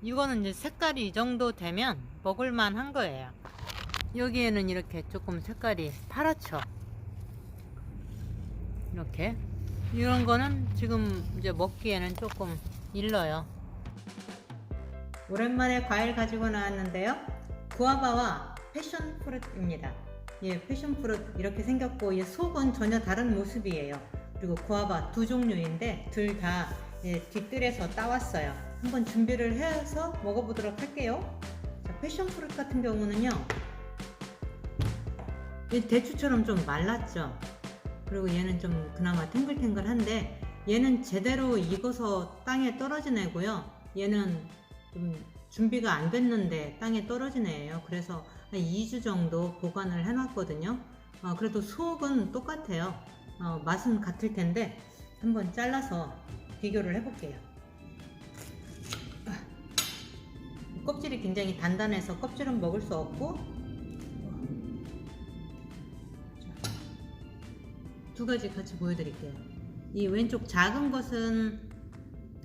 이거는 이제 색깔이 이 정도 되면 먹을만 한 거예요. 여기에는 이렇게 조금 색깔이 파랗죠. 이렇게. 이런 거는 지금 이제 먹기에는 조금 일러요. 오랜만에 과일 가지고 나왔는데요. 구아바와 패션 프루트입니다. 예, 패션 프루트 이렇게 생겼고 이 속은 전혀 다른 모습이에요. 그리고 구아바 두 종류인데 둘 다 예, 뒷뜰에서 따왔어요. 한번 준비를 해서 먹어보도록 할게요. 자, 패션 프루트 같은 경우는요. 이 대추처럼 좀 말랐죠. 그리고 얘는 좀 그나마 탱글탱글한데 얘는 제대로 익어서 땅에 떨어진 애고요. 얘는 좀 준비가 안 됐는데 땅에 떨어진 애예요. 그래서 한 2주 정도 보관을 해놨거든요. 어, 그래도 속은 똑같아요. 어, 맛은 같을 텐데 한번 잘라서 비교를 해볼게요. 아, 껍질이 굉장히 단단해서 껍질은 먹을 수 없고 두 가지 같이 보여드릴게요. 이 왼쪽 작은 것은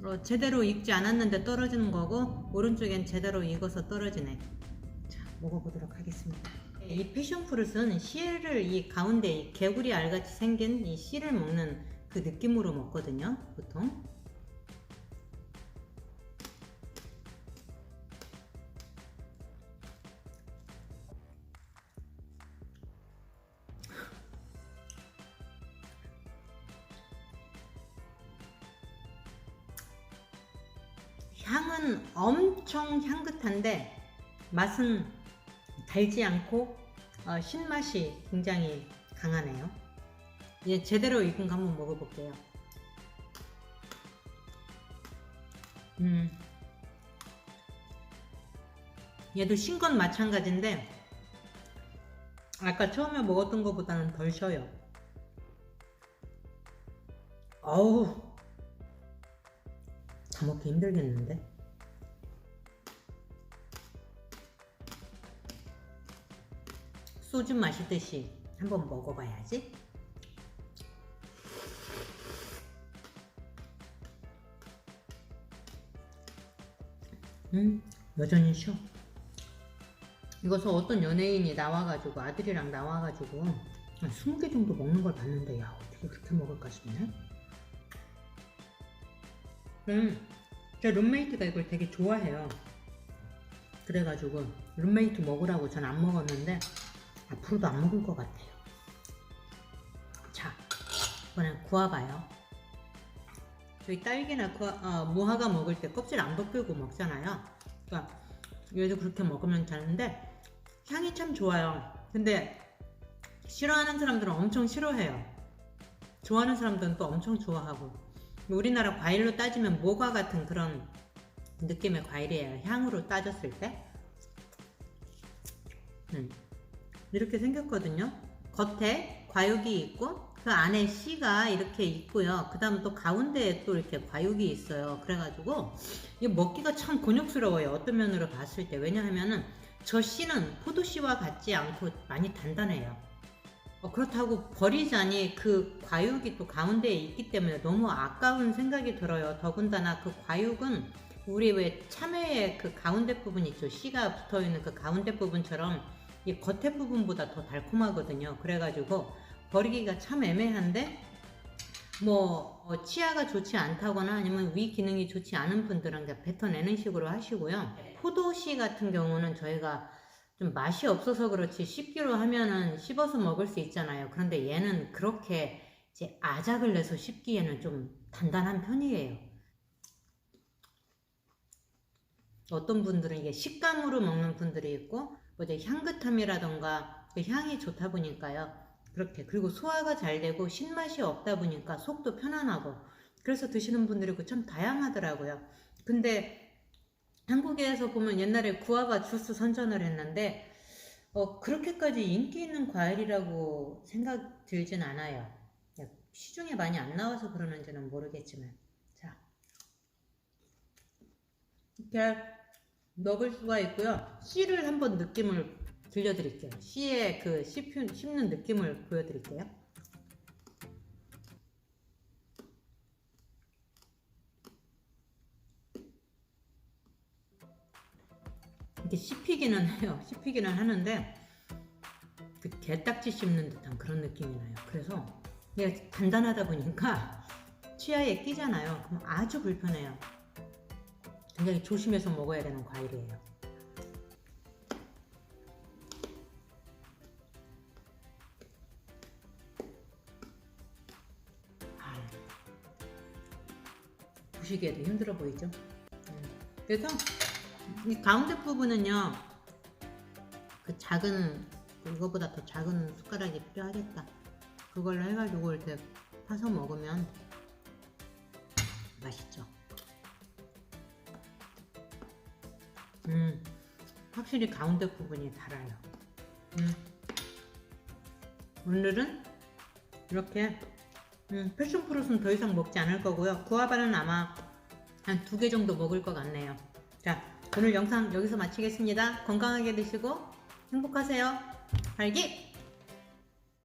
어, 제대로 익지 않았는데 떨어지는 거고 오른쪽엔 제대로 익어서 떨어지네. 자 먹어보도록 하겠습니다. 이 패션 프루트는 씨를 이 가운데 이 개구리 알같이 생긴 이 씨를 먹는 그 느낌으로 먹거든요. 보통. 향은 엄청 향긋한데 맛은 달지 않고 어, 신맛이 굉장히 강하네요. 이제 제대로 익은 거 한번 먹어볼게요. 음, 얘도 신건 마찬가지인데 아까 처음에 먹었던 것보다는 덜 쉬어요. 어우 다 먹기 힘들겠는데? 소주 마시듯이 한번 먹어봐야지. 음, 여전히 쉬어. 이것은 어떤 연예인이 나와가지고 아들이랑 나와가지고 한 20개 정도 먹는 걸 봤는데 야 어떻게 그렇게 먹을까 싶네. 음, 제 룸메이트가 이걸 되게 좋아해요. 그래가지고 룸메이트 먹으라고 전 안 먹었는데 앞으로도 안 먹을 것 같아요. 자, 이번엔 구워봐요. 저희 딸기나 구아, 어, 무화과 먹을 때 껍질 안 벗기고 먹잖아요. 그러니까 얘도 그렇게 먹으면 되는데 향이 참 좋아요. 근데 싫어하는 사람들은 엄청 싫어해요. 좋아하는 사람들은 또 엄청 좋아하고 우리나라 과일로 따지면 모과 같은 그런 느낌의 과일이에요. 향으로 따졌을 때. 음. 이렇게 생겼거든요. 겉에 과육이 있고 그 안에 씨가 이렇게 있고요. 그 다음 또 가운데에 또 이렇게 과육이 있어요. 그래가지고 이 먹기가 참 곤욕스러워요. 어떤 면으로 봤을 때. 왜냐하면은 저 씨는 포도씨와 같지 않고 많이 단단해요. 어, 그렇다고 버리자니 그 과육이 또 가운데에 있기 때문에 너무 아까운 생각이 들어요. 더군다나 그 과육은 우리 왜 참외의 그 가운데 부분 있죠. 씨가 붙어 있는 그 가운데 부분처럼 이 겉에 부분보다 더 달콤하거든요. 그래가지고 버리기가 참 애매한데 뭐 어, 치아가 좋지 않다거나 아니면 위 기능이 좋지 않은 분들은 그냥 뱉어내는 식으로 하시고요. 포도씨 같은 경우는 저희가 좀 맛이 없어서 그렇지 씹기로 하면은 씹어서 먹을 수 있잖아요. 그런데 얘는 그렇게 이제 아작을 내서 씹기에는 좀 단단한 편이에요. 어떤 분들은 이게 식감으로 먹는 분들이 있고 뭐 이제 향긋함이라던가 그 향이 좋다 보니까요. 그렇게 그리고 소화가 잘 되고 신맛이 없다 보니까 속도 편안하고 그래서 드시는 분들이 참 다양하더라고요. 근데 한국에서 보면 옛날에 구아바 주스 선전을 했는데 어, 그렇게까지 인기 있는 과일이라고 생각 들진 않아요. 시중에 많이 안 나와서 그러는지는 모르겠지만 자 이렇게 먹을 수가 있고요. 씨를 한번 느낌을 들려드릴게요. 씨의 그 씹는, 씹는 느낌을 보여드릴게요. 이렇게 씹히기는 해요. 씹히기는 하는데 그 게딱지 씹는 듯한 그런 느낌이 나요. 그래서 얘가 단단하다 보니까 치아에 끼잖아요. 그럼 아주 불편해요. 굉장히 조심해서 먹어야 되는 과일이에요. 보시기에도 힘들어 보이죠? 음, 그래서 이 가운데 부분은요, 그 작은 이거보다 더 작은 숟가락이 필요하겠다. 그걸로 해가지고 이렇게 파서 먹으면 맛있죠. 음, 확실히 가운데 부분이 달아요. 음. 오늘은 이렇게 음, 패션 프루트는 더 이상 먹지 않을 거고요. 구아바는 아마 한 두 개 정도 먹을 것 같네요. 자, 오늘 영상 여기서 마치겠습니다. 건강하게 드시고 행복하세요. 발기!